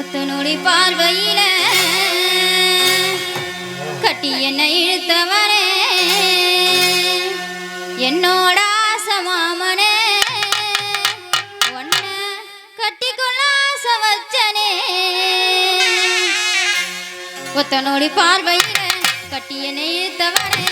முத்து நொடி பார்வையில. கட்டி என்னை இழுத்தவனே. என்னோட ஆசை ஒன்ன கட்டிக்கொள்ள ஆசை வச்சனே. ஒத்த நொடி பார்வையில கட்டி என்னை இழுத்தவனே.